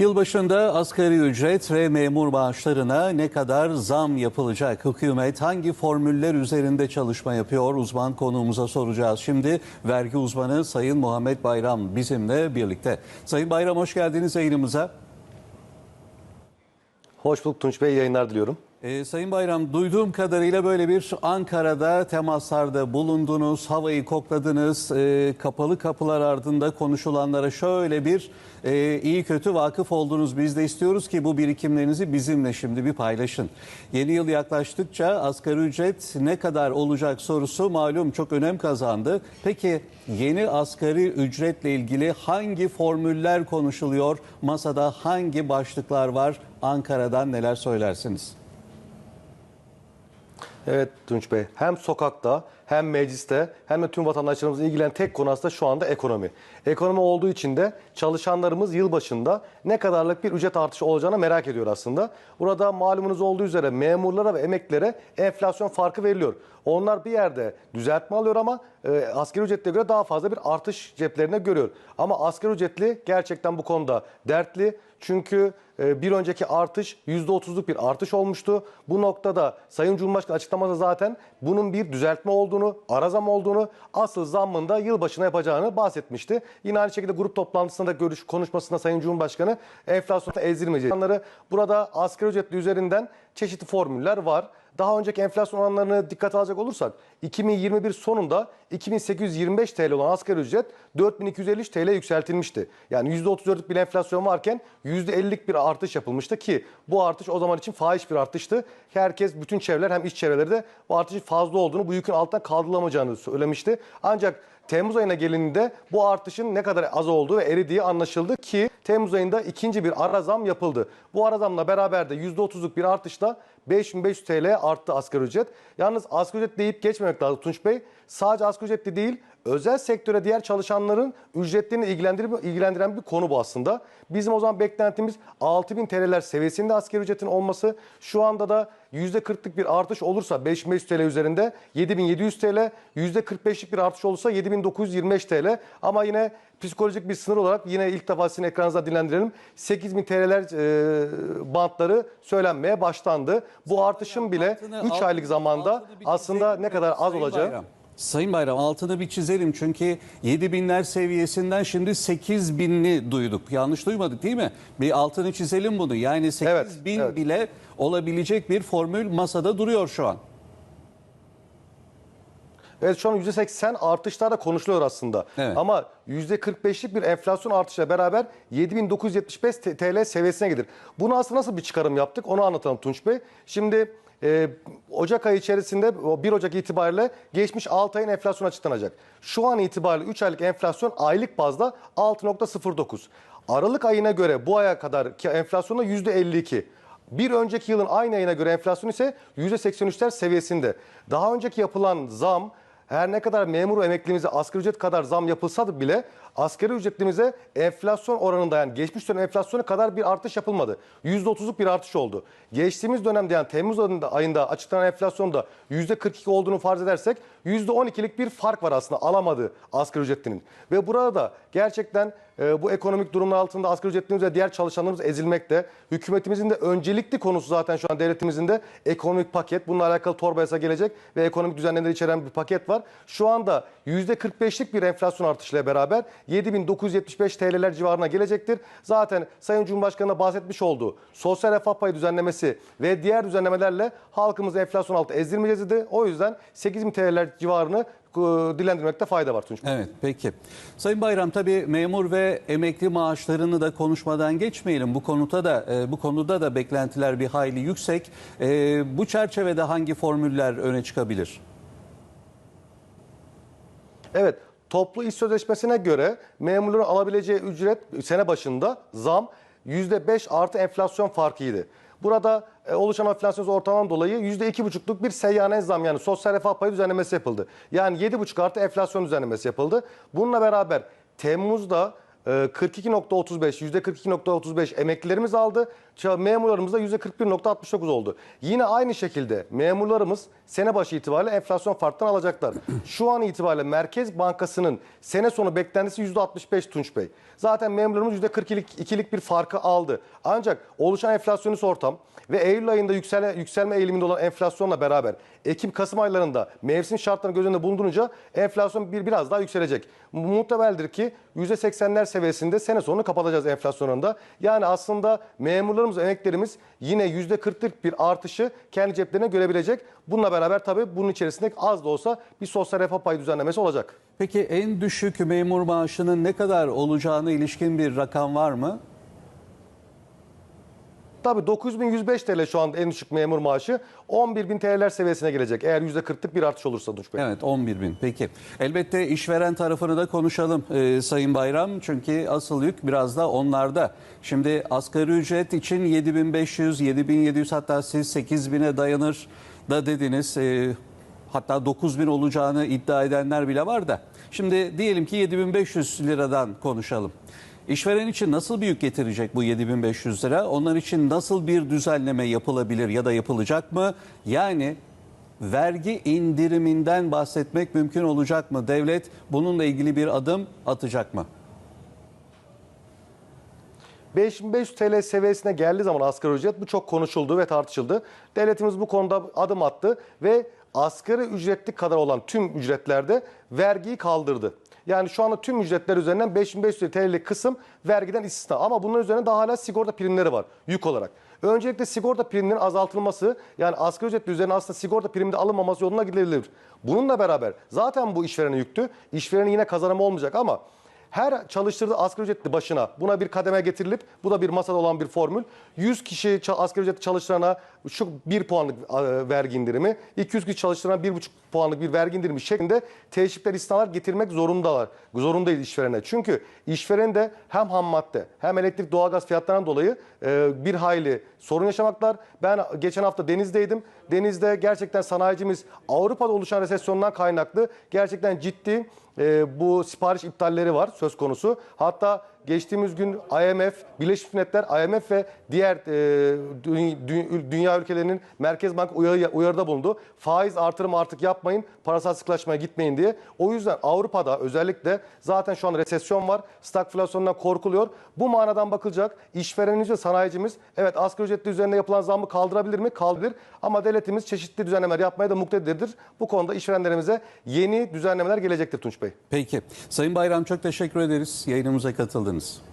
Yılbaşında asgari ücret ve memur maaşlarına ne kadar zam yapılacak? Hükümet hangi formüller üzerinde çalışma yapıyor? Uzman konuğumuza soracağız. Şimdi vergi uzmanı Sayın Muhammed Bayram bizimle birlikte. Sayın Bayram hoş geldiniz yayınımıza. Hoş bulduk Tunç Bey, yayınlar diliyorum. Ee, Sayın Bayram duyduğum kadarıyla böyle bir Ankara'da temaslarda bulundunuz, havayı kokladınız, Ee, kapalı kapılar ardında konuşulanlara şöyle bir e, iyi kötü vakıf oldunuz. Biz de istiyoruz ki bu birikimlerinizi bizimle şimdi bir paylaşın. Yeni yıl yaklaştıkça asgari ücret ne kadar olacak sorusu malum çok önem kazandı. Peki yeni asgari ücretle ilgili hangi formüller konuşuluyor? Masada hangi başlıklar var? Ankara'dan neler söylersiniz? Evet Tunç Bey, hem sokakta hem mecliste hem de tüm vatandaşlarımızı ilgilenen tek konu aslında şu anda ekonomi. Ekonomi olduğu için de çalışanlarımız yılbaşında ne kadarlık bir ücret artışı olacağını merak ediyor aslında. Burada malumunuz olduğu üzere memurlara ve emeklilere enflasyon farkı veriliyor. Onlar bir yerde düzeltme alıyor ama e, asgari ücretle göre daha fazla bir artış ceplerine görüyor. Ama asgari ücretli gerçekten bu konuda dertli. Çünkü e, bir önceki artış %30'luk bir artış olmuştu. Bu noktada Sayın Cumhurbaşkanı açıklaması zaten bunun bir düzeltme olduğunu, ara zam olduğunu, asıl zammın da yılbaşına yapacağını bahsetmişti. Yine aynı şekilde grup toplantısında görüş konuşmasında Sayın Cumhurbaşkanı enflasyonu ezdirmeyeceği. İnsanları Burada asgari ücretli üzerinden çeşitli formüller var. Daha önceki enflasyon oranlarını dikkate alacak olursak 2021 sonunda 2825 TL olan asgari ücret 4253 TL yükseltilmişti. Yani %34'lük bir enflasyon varken %50'lik bir artış yapılmıştı ki bu artış o zaman için fahiş bir artıştı. Herkes bütün çevreler hem iş çevreleri de bu artışın fazla olduğunu bu yükün altından kaldırılamayacağını söylemişti. Ancak Temmuz ayına gelindiğinde bu artışın ne kadar az olduğu ve eridiği anlaşıldı ki Temmuz ayında ikinci bir ara zam yapıldı. Bu ara zamla beraber de %30'luk bir artışla 5500 TL arttı asgari ücret. Yalnız asgari ücret deyip geçmemek lazım Tunç Bey. Sadece asgari ücretli değil, özel sektöre diğer çalışanların ücretlerini ilgilendir- ilgilendiren bir konu bu aslında. Bizim o zaman beklentimiz 6000 TL'ler seviyesinde asgari ücretin olması. Şu anda da %40'lık bir artış olursa 5500 TL üzerinde 7700 TL, %45'lik bir artış olursa 7925 TL. Ama yine psikolojik bir sınır olarak yine ilk defa sizin ekranınızda dinlendirelim. 8000 TL'ler e, bantları söylenmeye başlandı. Bu artışın bile Altını- 3 aylık zamanda aslında ne kadar az olacağı. Sayın Bayram altını bir çizelim çünkü 7 binler seviyesinden şimdi 8 binli duyduk. Yanlış duymadık değil mi? Bir altını çizelim bunu. Yani 8 Evet, bin evet. bile olabilecek bir formül masada duruyor şu an. Evet şu an %80 artışlar da konuşuluyor aslında. Evet. Ama %45'lik bir enflasyon artışıyla beraber 7975 T- TL seviyesine gelir. Bunu aslında nasıl bir çıkarım yaptık onu anlatalım Tunç Bey. Şimdi e, Ocak ayı içerisinde o 1 Ocak itibariyle geçmiş 6 ayın enflasyonu açıklanacak. Şu an itibariyle 3 aylık enflasyon aylık bazda 6.09. Aralık ayına göre bu aya kadar ki enflasyonda %52. Bir önceki yılın aynı ayına göre enflasyon ise %83'ler seviyesinde. Daha önceki yapılan zam her ne kadar memur emeklimize asgari ücret kadar zam yapılsa bile asgari ücretlimize enflasyon oranında yani geçmiş dönem enflasyonu kadar bir artış yapılmadı. %30'luk bir artış oldu. Geçtiğimiz dönemde yani Temmuz ayında, ayında açıklanan enflasyonda %42 olduğunu farz edersek %12'lik bir fark var aslında alamadı asgari ücretlinin. Ve burada da gerçekten e, bu ekonomik durumlar altında asgari ücretlerimiz ve diğer çalışanlarımız ezilmekte. Hükümetimizin de öncelikli konusu zaten şu an devletimizin de ekonomik paket. Bununla alakalı torba yasa gelecek ve ekonomik düzenlemeleri içeren bir paket var. Şu anda %45'lik bir enflasyon artışıyla beraber 7975 TL'ler civarına gelecektir. Zaten Sayın Cumhurbaşkanı'na bahsetmiş olduğu sosyal refah payı düzenlemesi ve diğer düzenlemelerle halkımızı enflasyon altı ezdirmeyeceğiz dedi. O yüzden 8000 TL'ler civarını dilendirmekte fayda var Tunç. Evet peki. Sayın Bayram tabii memur ve emekli maaşlarını da konuşmadan geçmeyelim. Bu konuda da e, bu konuda da beklentiler bir hayli yüksek. E, bu çerçevede hangi formüller öne çıkabilir? Evet, toplu iş sözleşmesine göre memurların alabileceği ücret sene başında zam %5 artı enflasyon farkıydı. Burada e, oluşan enflasyon ortalamanın dolayı %2,5'luk bir seyyanen zam yani sosyal refah payı düzenlemesi yapıldı. Yani 7,5 artı enflasyon düzenlemesi yapıldı. Bununla beraber Temmuz'da e, 42.35, %42.35 emeklilerimiz aldı. Ça- Memurlarımız da %41.69 oldu. Yine aynı şekilde memurlarımız sene başı itibariyle enflasyon farktan alacaklar. Şu an itibariyle Merkez Bankası'nın sene sonu beklentisi %65 Tunç Bey. Zaten memurlarımız %42'lik ikilik bir farkı aldı. Ancak oluşan enflasyonist ortam ve Eylül ayında yüksele, yükselme eğiliminde olan enflasyonla beraber Ekim-Kasım aylarında mevsim şartlarını göz önünde bulundurunca enflasyon bir biraz daha yükselecek. Muhtemeldir ki %80'ler seviyesinde sene sonunu kapatacağız enflasyon oranında. Yani aslında memurlarımız, emeklerimiz yine %40'lık bir artışı kendi ceplerine görebilecek. Bununla beraber tabii bunun içerisinde az da olsa bir sosyal refah payı düzenlemesi olacak. Peki en düşük memur maaşının ne kadar olacağına ilişkin bir rakam var mı? Tabii 9105 TL şu anda en düşük memur maaşı 11.000 TL'ler seviyesine gelecek. Eğer %40'lık bir artış olursa Tunç Bey. Evet 11 bin. Peki. Elbette işveren tarafını da konuşalım e, Sayın Bayram. Çünkü asıl yük biraz da onlarda. Şimdi asgari ücret için 7500, 7700 hatta siz 8000'e dayanır da dediniz. E, hatta 9000 olacağını iddia edenler bile var da. Şimdi diyelim ki 7500 liradan konuşalım. İşveren için nasıl bir yük getirecek bu 7500 lira? Onlar için nasıl bir düzenleme yapılabilir ya da yapılacak mı? Yani vergi indiriminden bahsetmek mümkün olacak mı? Devlet bununla ilgili bir adım atacak mı? 5500 TL seviyesine geldiği zaman asgari ücret bu çok konuşuldu ve tartışıldı. Devletimiz bu konuda adım attı ve asgari ücretli kadar olan tüm ücretlerde vergiyi kaldırdı. Yani şu anda tüm ücretler üzerinden 5500 TL'lik kısım vergiden istisna. Ama bunun üzerine daha hala sigorta primleri var yük olarak. Öncelikle sigorta priminin azaltılması yani asgari ücretli üzerine aslında sigorta primi de alınmaması yoluna gidilebilir. Bununla beraber zaten bu işverene yüktü. İşverenin yine kazanımı olmayacak ama her çalıştırdığı asgari ücretli başına buna bir kademe getirilip bu da bir masada olan bir formül. 100 kişi asgari ücretli çalıştırana şu 1 puanlık e, vergi indirimi, 200 kişi çalıştırana 1,5 puanlık bir vergi indirimi şeklinde teşvikler, istisnalar getirmek zorundalar. Zorundayız işverene. Çünkü işveren de hem ham madde hem elektrik doğalgaz fiyatlarından dolayı e, bir hayli sorun yaşamaklar. Ben geçen hafta Deniz'deydim. Deniz'de gerçekten sanayicimiz Avrupa'da oluşan resesyondan kaynaklı gerçekten ciddi e, bu sipariş iptalleri var söz konusu. Hatta geçtiğimiz gün IMF, Birleşmiş Milletler, IMF ve diğer e, dü- dü- dünya ülkelerinin Merkez Bank uyarı, uyarıda bulundu. Faiz artırımı artık yapmayın, parasal sıklaşmaya gitmeyin diye. O yüzden Avrupa'da özellikle zaten şu an resesyon var. Stagflasyondan korkuluyor. Bu manadan bakılacak. İşverenimiz ve sanayicimiz evet asgari ücretli üzerine yapılan zammı kaldırabilir mi? Kaldırır. Ama devletimiz çeşitli düzenlemeler yapmaya da muktedirdir. Bu konuda işverenlerimize yeni düzenlemeler gelecektir Tunç Bey. Peki. Sayın Bayram çok teşekkür ederiz. Yayınımıza katıldınız. gardens.